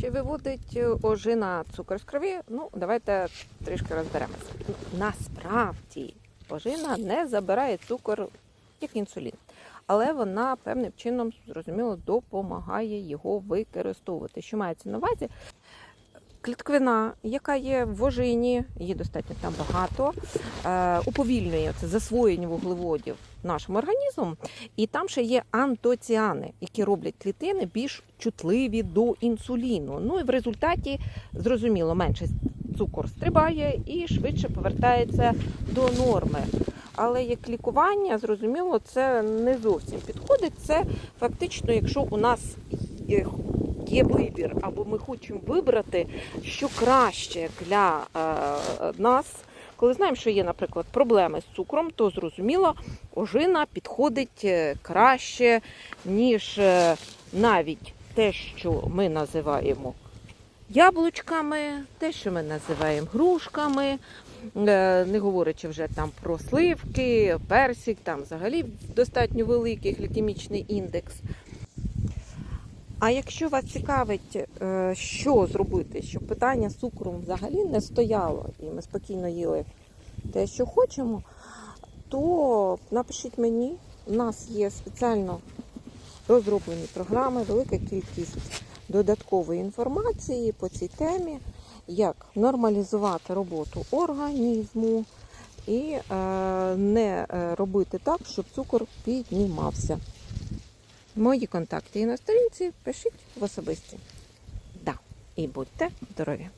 Чи виводить е, ожина цукор з крові? Ну, давайте трішки розберемося. Насправді ожина не забирає цукор як інсулін, але вона певним чином зрозуміло допомагає його використовувати. Що мається на увазі? Клітковина, яка є в ожині, її достатньо там багато, е, уповільнює це засвоєння вуглеводів нашим організмом. І там ще є антоціани, які роблять клітини більш чутливі до інсуліну. Ну і в результаті, зрозуміло, менше цукор стрибає і швидше повертається до норми. Але як лікування, зрозуміло, це не зовсім підходить. Це фактично, якщо у нас є, вибір, або ми хочемо вибрати, що краще для е, нас. Коли знаємо, що є, наприклад, проблеми з цукром, то зрозуміло, ожина підходить е, краще, ніж е, навіть те, що ми називаємо яблучками, те, що ми називаємо грушками, не говорячи вже там про сливки, персик, там взагалі достатньо великий глікемічний індекс. А якщо вас цікавить, е, що зробити, щоб питання з взагалі не стояло, і ми спокійно їли те, що хочемо, то напишіть мені, у нас є спеціально розроблені програми, велика кількість додаткової інформації по цій темі, як нормалізувати роботу організму і е, не е, робити так, щоб цукор піднімався. Мої контакти є на сторінці, пишіть в особисті. Да. І будьте здорові!